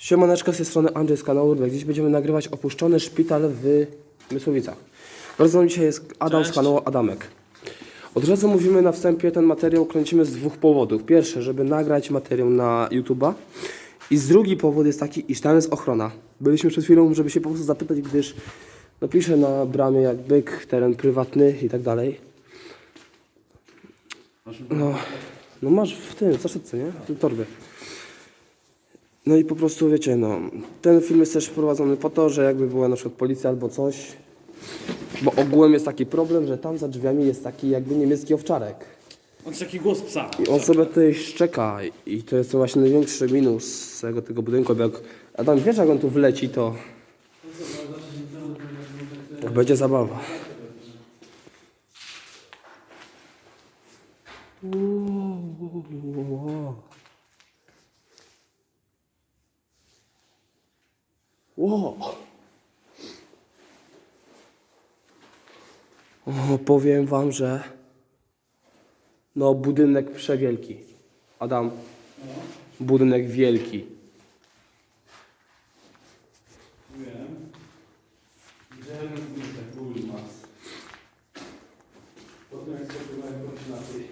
Siemaneczko z tej strony Andrzej z kanału Urbek. Dziś będziemy nagrywać opuszczony szpital w Mysłowicach. Z nami dzisiaj jest Adam z Cześć. kanału Adamek. Od razu mówimy na wstępie, ten materiał kręcimy z dwóch powodów. Pierwszy, żeby nagrać materiał na YouTube'a i z drugi powód jest taki, iż tam jest ochrona. Byliśmy przed chwilą, żeby się po prostu zapytać, gdyż no pisze na bramie jak byk, teren prywatny i tak dalej. No, no masz w tym, w zaszczytce, nie? W torbie. No i po prostu wiecie, no, ten film jest też wprowadzony po to, że jakby była na przykład policja albo coś, bo ogółem jest taki problem, że tam za drzwiami jest taki jakby niemiecki owczarek. On jest taki głos psa. I on sobie tutaj szczeka i to jest właśnie największy minus całego tego budynku, bo jak Adam wiesz jak on tu wleci, to to będzie zabawa. Wow. O, powiem wam, że no budynek przewielki. Adam, budynek wielki. Wiem. Widziałem tak Google Maps. Potem jak spróbowałem robić na tej.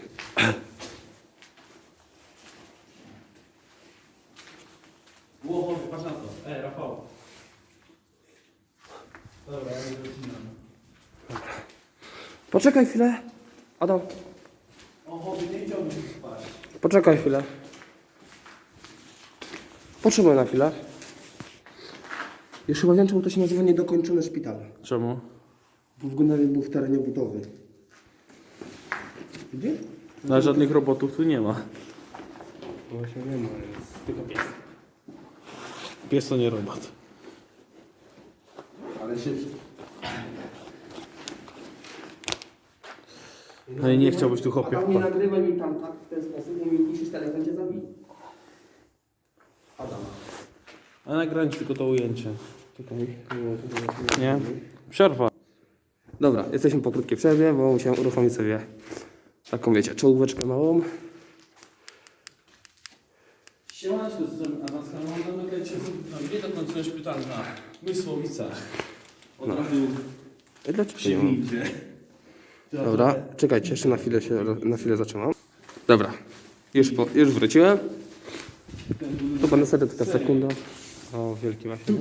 Ło, patrz na to. Ej, Rafał. Dobra, ja nie wycinam. Poczekaj chwilę. Adam, poczekaj chwilę. Potrzymuj na chwilę. Jeszcze nie wiem, czemu to się nazywa niedokończony szpital. Czemu? Bo w Gunawie był w terenie budowy. Gdzie? Na żadnych robotów tu nie ma. No właśnie nie ma, jest tylko pies. Pies to nie robot. Ale się... No i nie chciałbyś tu hopie Adam, nie wpaść. nagrywaj mi tam tak w ten sposób, bo mi piszesz telefon cię zabij. Adam. A nagrać tylko to ujęcie. Czekaj. Nie? Przerwa. Dobra, jesteśmy po krótkiej przerwie, bo musiałem uruchomić sobie taką, wiecie, czołóweczkę małą. Siemaneczko, z tym Awanska mam nagrać nie dokończony szpital na Mysłowicach. Od razu I Dlaczego przyjmijcie. Dobra, czekajcie, jeszcze na chwilę się, na chwilę zatrzymam. Dobra, już, po, już wróciłem. To będę sobie tylko sekunda. O, wielki właśnie.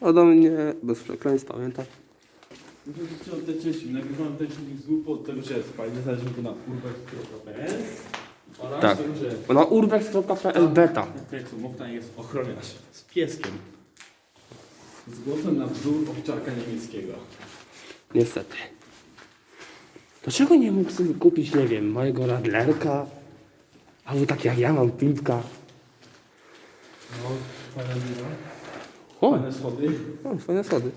Ode mnie, bez przekleństw, pamiętam. Chciałem te części, nagrywałem ten silnik z tego, że jest fajny, znaleźliśmy go na urbex.pl oraz Tak. tego, że Bo na urbex.pl beta. jest ochroniarz z pieskiem. Z głosem na wzór owczarka niemieckiego. Niestety. Dlaczego nie mógł sobie kupić, nie wiem, mojego radlerka? Albo tak jak ja mam pimpka. No, fajne biuro. O, Fajne schody. o fajne schody.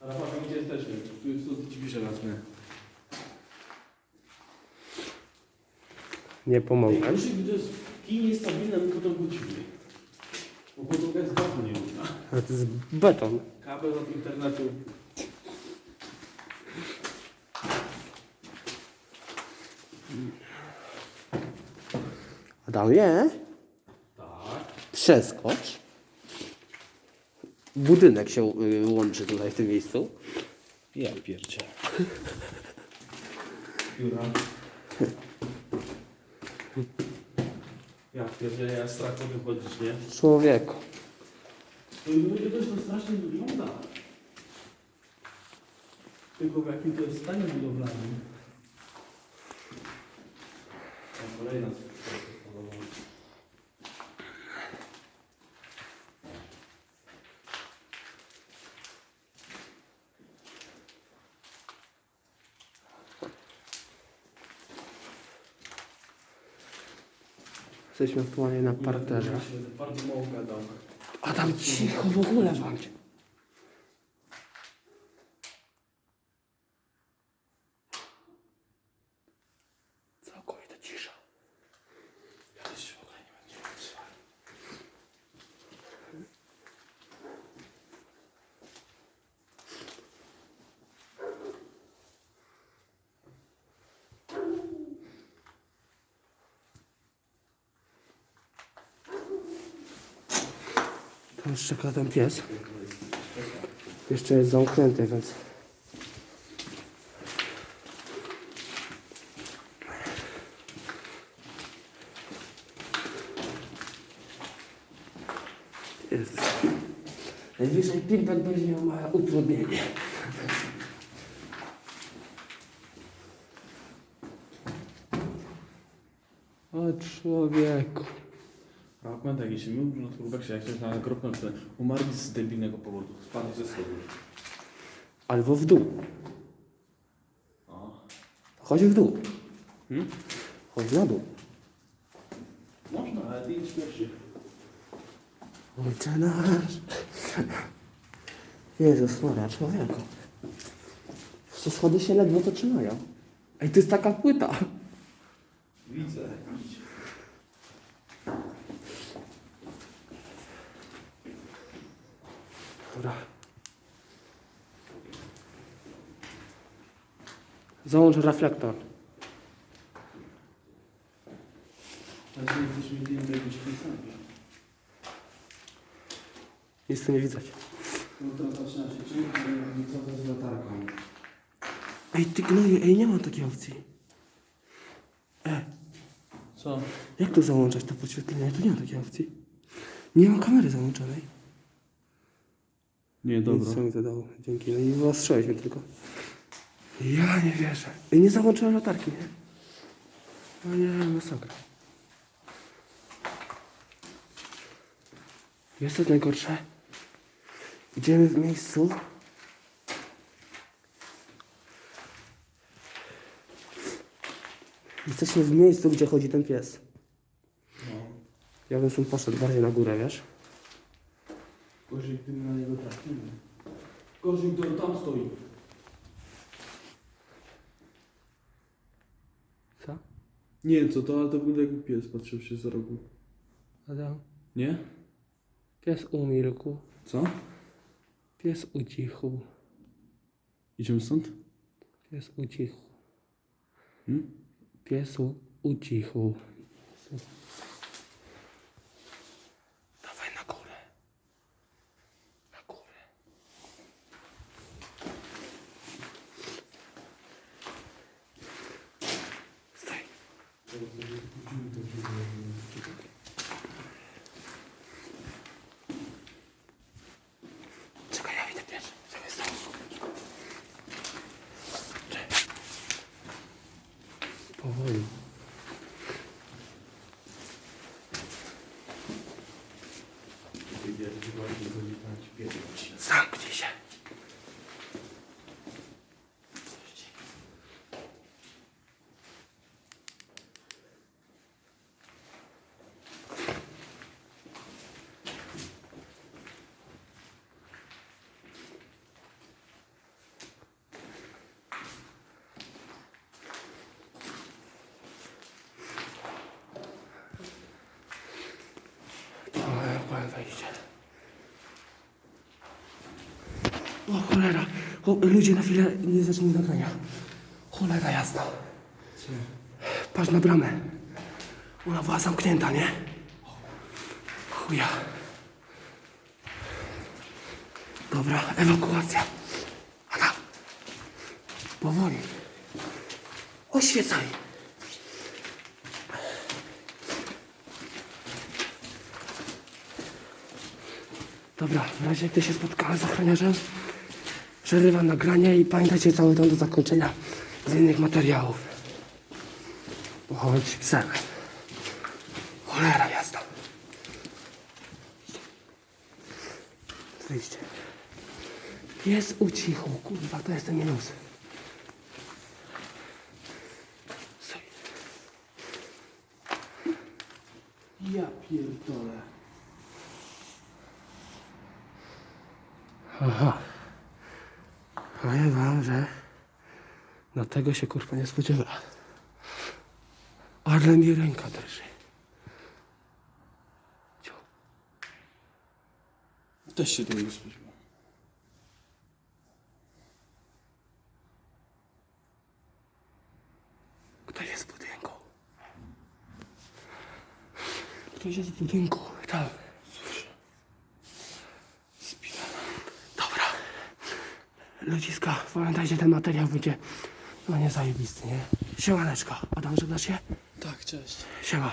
A Rafał, gdzie jesteśmy? Tu jest tu drzwi żelazne. Nie pomogłem. Najgorsze, gdy to jest kij niestabilny, my potem wrócimy. Bo podłoga jest bardzo nierówna. Ale to jest beton. Kabel od internetu. Adamie, Tak. przeskocz. Budynek się y, łączy tutaj w tym miejscu. Ja pierdzie. Jura. Ja pierdzie, ja strach wychodzić, nie? Człowieku. To ludzie też to strasznie wygląda. Tylko w jakim to jest stanie budowlanym. A kolejna. Jesteśmy aktualnie na parterze. Bardzo mało gadam. Adam, cicho w ogóle bądź. Całkowita cisza. Ja też się w ogóle nie będę słuchał. Jeszcze czeka ten pies. Jeszcze jest zamknięty, więc... Jest. Najwyżej feedback będzie miał małe utrudnienie. O człowieku. A pamiętaj, jeśli my na turbeksie, jak ktoś na kropkę umarli z debilnego powodu, spadli ze schodu. Albo w dół. O. Chodź w dół. Hmm? Chodź na dół. Można, ale ty idź pierwszy. Ojcze nasz. Jezus Maria, człowieku. Te schody się ledwo to trzymają. Ej, to jest taka płyta. Widzę, Dobra. Załącz reflektor. Nic tu nie widać. No to zaczyna się co to z latarką. Ej, ty gnoju, ej, nie ma takiej opcji. E, Co? jak to załączać to podświetlenie? Tu nie ma takiej opcji. Nie ma kamery załączonej. Nie, Nic, co mi to dało. Dzięki. No i wyostrzyłeś mnie tylko. Ja nie wierzę. Ej, nie załączyłem latarki, nie? No nie, masakra. Jest to najgorsze. Idziemy w miejscu. Jesteśmy w miejscu, gdzie chodzi ten pies. No. Ja bym stąd poszedł bardziej na górę, wiesz? Gorzej, gdyby na niego trafimy. Gorzej, gdy on tam stoi. Co? Nie wiem co to, ale to wygląda jakby pies patrzył się za rogu. Adam? Nie? Pies umilkł. Co? Pies ucichł. Idziemy stąd? Pies ucichł. Hmm? Pies u- ucichł. Dawaj na górę. Na górę. Staj. Czekaj, ja idę pierwszy. Czekaj, stał. Czekaj. Powoli. Zamknij się. O, ja powiem wejście. O cholera. O, ludzie na chwilę nie zacznij nagrania. Cholera jasna. Patrz na bramę. Ona była zamknięta, nie? Chuja. Dobra, ewakuacja. Adam. Powoli. Oświecaj. Dobra, w razie gdy się spotkamy z ochroniarzem, przerywam nagranie i pamiętajcie cały ten do zakończenia z innych materiałów. Bądź psem. Cholera jasna. Wyjście. Pies ucichł, kurwa, to jest ten minus. Powiem wam, że no tego się kurwa nie spodziewa. Ale mi ręka drży. Też się tego nie spodziewał. Kto jest w budynku? Ktoś jest w budynku. Tam. Ludziska, pamiętajcie, ten materiał wyjdzie no nie zajebisty, nie? Siemaneczko. Adam, żegnasz się? Tak, cześć. Siema.